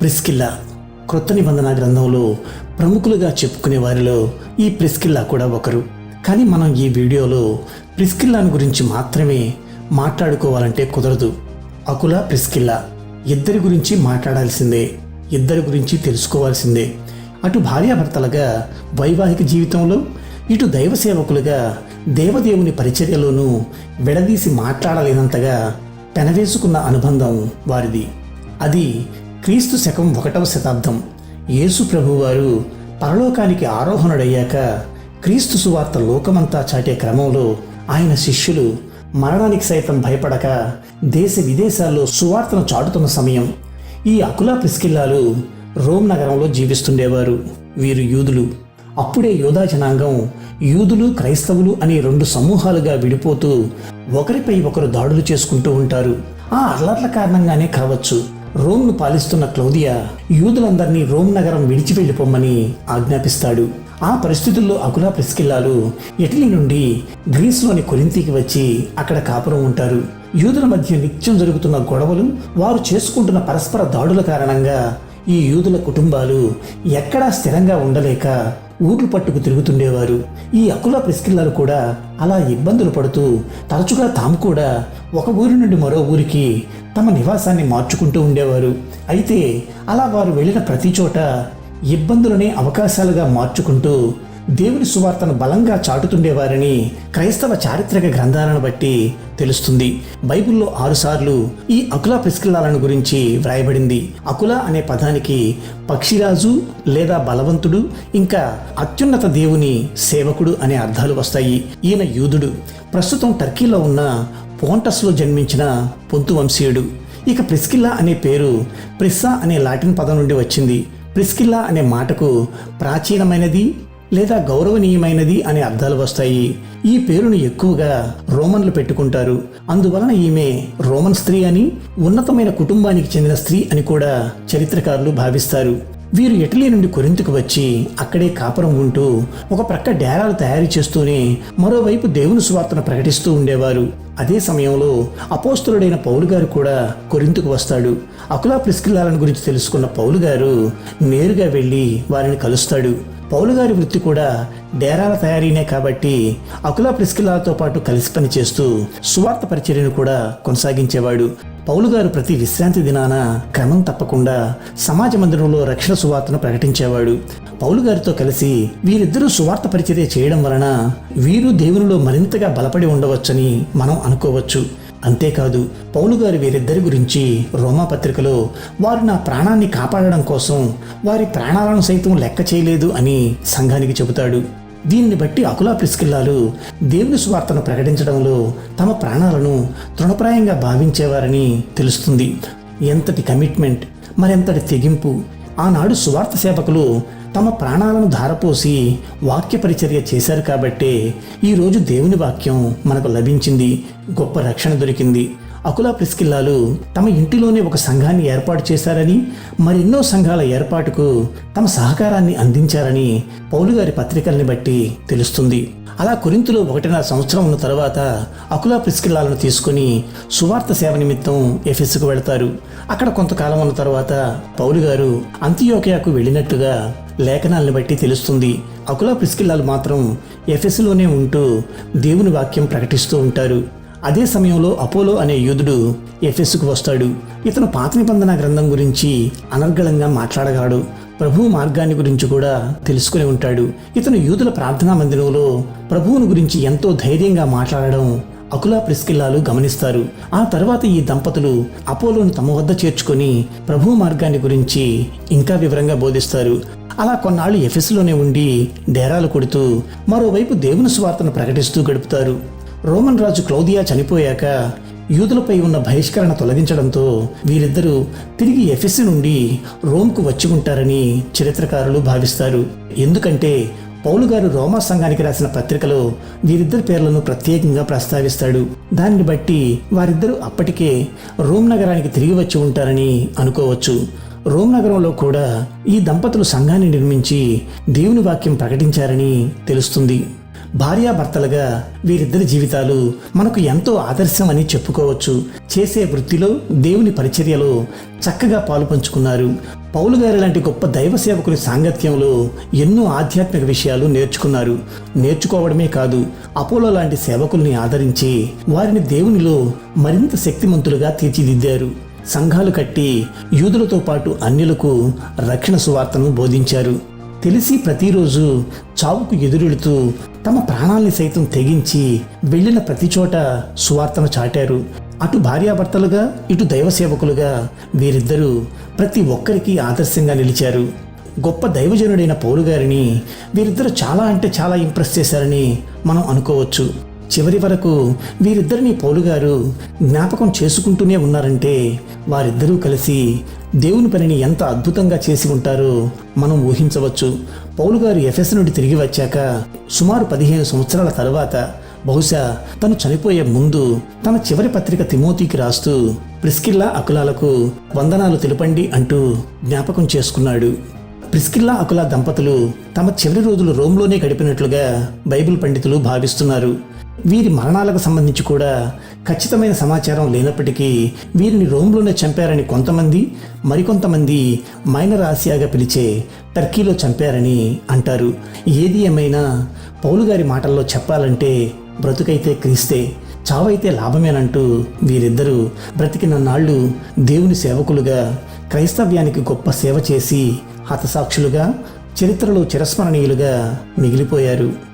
Priscilla క్రొత్త నిబంధన గ్రంథంలో ప్రముఖులుగా చెప్పుకునే వారిలో ఈ ప్రిస్కిల్లా కూడా ఒకరు. కానీ మనం ఈ వీడియోలో ప్రిస్కిల్లాను గురించి మాత్రమే మాట్లాడుకోవాలంటే కుదరదు. అకుల ప్రిస్కిల్లా ఇద్దరి గురించి మాట్లాడాల్సిందే ఇద్దరి గురించి తెలుసుకోవాల్సిందే. అటు భార్యాభర్తలుగా వైవాహిక జీవితంలో ఇటు దైవ సేవకులుగా దేవదేవుని పరిచర్యలోనూ విడదీసి మాట్లాడలేనంతగా పెనవేసుకున్న అనుబంధం వారిది. అది క్రీస్తు శకం ఒకటవ శతాబ్దం. యేసు ప్రభువారు పరలోకానికి ఆరోహణుడయ్యాక క్రీస్తు సువార్త లోకమంతా చాటే క్రమంలో ఆయన శిష్యులు మరణానికి సైతం భయపడక దేశ విదేశాల్లో సువార్తను చాటుతున్న సమయం. ఈ అకులా ప్రిస్కిల్లాలు రోమ్ నగరంలో జీవిస్తుండేవారు. వీరు యూదులు. అప్పుడే యోధా జనాంగం యూదులు క్రైస్తవులు అనే రెండు సమూహాలుగా విడిపోతూ ఒకరిపై ఒకరు దాడులు చేసుకుంటూ ఉంటారు. ఆ అల్లర్ల కారణంగానే కావచ్చు. రోమ్ను పాలిస్తున్న క్లౌదియా యూదులందరినీ రోమ్ నగరం విడిచి వెళ్ళిపోమ్మని ఆజ్ఞాపిస్తాడు. ఆ పరిస్థితుల్లో అకులా ప్రిస్కిల్లాలు ఇటలీ నుండి గ్రీస్లోని కొరింతికి వచ్చి అక్కడ కాపురం ఉంటారు. యూదుల మధ్య నిత్యం జరుగుతున్న గొడవలు వారు చేసుకుంటున్న పరస్పర దాడుల కారణంగా ఈ యూదుల కుటుంబాలు ఎక్కడా స్థిరంగా ఉండలేక ఊర్లు పట్టుకు తిరుగుతుండేవారు. ఈ అకుల ప్రిస్కిల్లలు కూడా అలా ఇబ్బందులు పడుతూ తరచుగా తాము కూడా ఒక ఊరి నుండి మరో ఊరికి తమ నివాసాన్ని మార్చుకుంటూ ఉండేవారు. అయితే అలా వారు వెళ్ళిన ప్రతి చోట ఇబ్బందులనే అవకాశాలుగా మార్చుకుంటూ దేవుని సువార్తను బలంగా చాటుతుండేవారని క్రైస్తవ చారిత్రక గ్రంథాలను బట్టి తెలుస్తుంది. బైబిల్లో ఆరుసార్లు ఈ అకుల ప్రిస్కిల్లాలను గురించి వ్రాయబడింది. అకుల అనే పదానికి పక్షిరాజు లేదా బలవంతుడు ఇంకా అత్యున్నత దేవుని సేవకుడు అనే అర్థాలు వస్తాయి. ఈయన యూదుడు. ప్రస్తుతం టర్కీలో ఉన్న పోంటస్లో జన్మించిన పొంతు వంశీయుడు ఇక ప్రిస్కిల్లా అనే పేరు ప్రిస్సా అనే లాటిన్ పదం నుండి వచ్చింది. ప్రిస్కిల్లా అనే మాటకు ప్రాచీనమైనది లేదా గౌరవనీయమైనది అనే అర్థాలు వస్తాయి. ఈ పేరును ఎక్కువగా రోమన్లు పెట్టుకుంటారు. అందువలన ఈమె రోమన్ స్త్రీ అని ఉన్నతమైన కుటుంబానికి చెందిన స్త్రీ అని కూడా చరిత్రకారులు భావిస్తారు. వీరు ఇటలీ నుండి కొరింతకు వచ్చి అక్కడే కాపురం ఉంటూ ఒక ప్రక్క డేరాలు తయారు చేస్తూనే మరోవైపు దేవుని స్వార్థను ప్రకటిస్తూ ఉండేవారు. అదే సమయంలో అపోస్తులుడైన పౌలు గారు కూడా కొరింతకు వస్తాడు. అకులా ప్రిస్కిల్లాలను గురించి తెలుసుకున్న పౌలు గారు నేరుగా వెళ్ళి వారిని కలుస్తాడు. పౌలు గారి వృత్తి కూడా డేరాల తయారీనే కాబట్టి అకులా ప్రిస్కిలాతో పాటు కలిసి పనిచేస్తూ సువార్త పరిచర్యను కూడా కొనసాగించేవాడు. పౌలు గారు ప్రతి విశ్రాంతి దినాన క్రమం తప్పకుండా సమాజ మందిరంలో రక్షణ సువార్తను ప్రకటించేవాడు. పౌలు గారితో కలిసి వీరిద్దరూ సువార్త పరిచర్య చేయడం వలన వీరు దేవునిలో మరింతగా బలపడి ఉండవచ్చని మనం అనుకోవచ్చు. అంతేకాదు పౌలు గారు వీరిద్దరి గురించి రోమా పత్రికలో వారు నా ప్రాణాన్ని కాపాడడం కోసం వారి ప్రాణాలను సైతం లెక్క చేయలేదు అని సంఘానికి చెబుతాడు. దీనిని బట్టి అకులా ప్రిస్కిల్లాలు దేవుని స్వార్థను ప్రకటించడంలో తమ ప్రాణాలను తృణప్రాయంగా భావించేవారని తెలుస్తుంది. ఎంతటి కమిట్మెంట్ మరెంతటి తెగింపు. ఆనాడు సువార్త సేవకులు తమ ప్రాణాలను ధారపోసి వాక్య పరిచర్య చేశారు కాబట్టే ఈరోజు దేవుని వాక్యం మనకు లభించింది గొప్ప రక్షణ దొరికింది. అకులా ప్రిస్కిల్లాలు తమ ఇంటిలోనే ఒక సంఘాన్ని ఏర్పాటు చేశారని మరెన్నో సంఘాల ఏర్పాటుకు తమ సహకారాన్ని అందించారని పౌలు గారి పత్రికల్ని బట్టి తెలుస్తుంది. అలా కొరింతలో ఒకటిన్నర సంవత్సరం ఉన్న తర్వాత అకులా ప్రిస్కిల్లాలను తీసుకుని సువార్త సేవ నిమిత్తం ఎఫెస్కు వెళతారు. అక్కడ కొంతకాలం ఉన్న తర్వాత పౌలు గారు అంత్యోకయాకు వెళ్ళినట్టుగా లేఖనాలను బట్టి తెలుస్తుంది. అకులా ప్రిస్కిల్లాలు మాత్రం ఎఫెస్లోనే ఉంటూ దేవుని వాక్యం ప్రకటిస్తూ ఉంటారు. అదే సమయంలో అపోలో అనే యోధుడు ఎఫెస్కు వస్తాడు. ఇతను పాత నిబంధన గ్రంథం గురించి అనర్గళంగా మాట్లాడగలడు. ప్రభు మార్గాన్ని గురించి కూడా తెలుసుకుని ఉంటాడు. ఇతను యూదుల ప్రార్థనా మందిరంలో ప్రభువుని గురించి ఎంతో ధైర్యంగా మాట్లాడడం అకులా ప్రిస్కిల్లాలు గమనిస్తారు. ఆ తర్వాత ఈ దంపతులు అపోలోను తమ వద్ద చేర్చుకొని ప్రభు మార్గాన్ని గురించి ఇంకా వివరంగా బోధిస్తారు. అలా కొన్నాళ్ళు ఎఫెస్లోనే ఉండి డేరాలు కొడుతూ మరోవైపు దేవుని స్వార్థను ప్రకటిస్తూ గడుపుతారు. రోమన్ రాజు క్లౌదియా చనిపోయాక యూదులపై ఉన్న బహిష్కరణ తొలగించడంతో వీరిద్దరూ తిరిగి ఎఫెస్ నుండి రోమ్కు వచ్చి ఉంటారని చరిత్రకారులు భావిస్తారు. ఎందుకంటే పౌలు గారు రోమా సంఘానికి రాసిన పత్రికలో వీరిద్దరి పేర్లను ప్రత్యేకంగా ప్రస్తావిస్తాడు. దానిని బట్టి వారిద్దరూ అప్పటికే రోమ్ నగరానికి తిరిగి వచ్చి ఉంటారని అనుకోవచ్చు. రోమ్ నగరంలో కూడా ఈ దంపతులు సంఘాన్ని నిర్మించి దేవుని వాక్యం ప్రకటించారని తెలుస్తుంది. భార్యాభర్తలుగా వీరిద్దరి జీవితాలు మనకు ఎంతో ఆదర్శం అని చెప్పుకోవచ్చు. చేసే వృత్తిలో దేవుని పరిచర్యలో చక్కగా పాలు పంచుకున్నారు. పౌలు గారి లాంటి గొప్ప దైవ సేవకుని సాంగత్యంలో ఎన్నో ఆధ్యాత్మిక విషయాలు నేర్చుకున్నారు. నేర్చుకోవడమే కాదు అపోలో లాంటి సేవకుల్ని ఆదరించి వారిని దేవునిలో మరింత శక్తిమంతులుగా తీర్చిదిద్దారు. సంఘాలు కట్టి యూదులతో పాటు అన్యులకు రక్షణ సువార్తను బోధించారు. తెలిసి ప్రతిరోజు చావుకు ఎదురెడుతూ తమ ప్రాణాల్ని సైతం తెగించి వెళ్ళిన ప్రతి చోట సువార్తను చాటారు. అటు భార్యాభర్తలుగా ఇటు దైవ సేవకులుగా వీరిద్దరూ ప్రతి ఒక్కరికి ఆదర్శంగా నిలిచారు. గొప్ప దైవజనుడైన పౌలు గారిని వీరిద్దరు చాలా అంటే చాలా ఇంప్రెస్ చేశారని మనం అనుకోవచ్చు. చివరి వరకు వీరిద్దరిని పౌలుగారు జ్ఞాపకం చేసుకుంటూనే ఉన్నారంటే వారిద్దరూ కలిసి దేవుని పనిని ఎంత అద్భుతంగా చేసి ఉంటారో మనం ఊహించవచ్చు. పౌలు గారు ఎఫెస్ నుండి తిరిగి వచ్చాక సుమారు పదిహేను సంవత్సరాల తర్వాత బహుశా తను చనిపోయే ముందు తన చివరి పత్రిక తిమోతికి రాస్తూ ప్రిస్కిల్లా అకులాలకు వందనాలు తెలుపండి అంటూ జ్ఞాపకం చేసుకున్నాడు. ప్రిస్కిల్లా అకులా దంపతులు తమ చివరి రోజులు రోమ్లోనే గడిపినట్లుగా బైబిల్ పండితులు భావిస్తున్నారు. వీరి మరణాలకు సంబంధించి కూడా ఖచ్చితమైన సమాచారం లేనప్పటికీ వీరిని రోమ్లోనే చంపారని కొంతమంది మరికొంతమంది మైనర్ ఆసియాగా పిలిచే టర్కీలో చంపారని అంటారు. ఏది ఏమైనా పౌలు గారి మాటల్లో చెప్పాలంటే బ్రతుకైతే క్రీస్తే చావైతే లాభమేనంటూ వీరిద్దరూ బ్రతికిన నాళ్ళు దేవుని సేవకులుగా క్రైస్తవ్యానికి గొప్ప సేవ చేసి హతసాక్షులుగా చరిత్రలో చిరస్మరణీయులుగా మిగిలిపోయారు.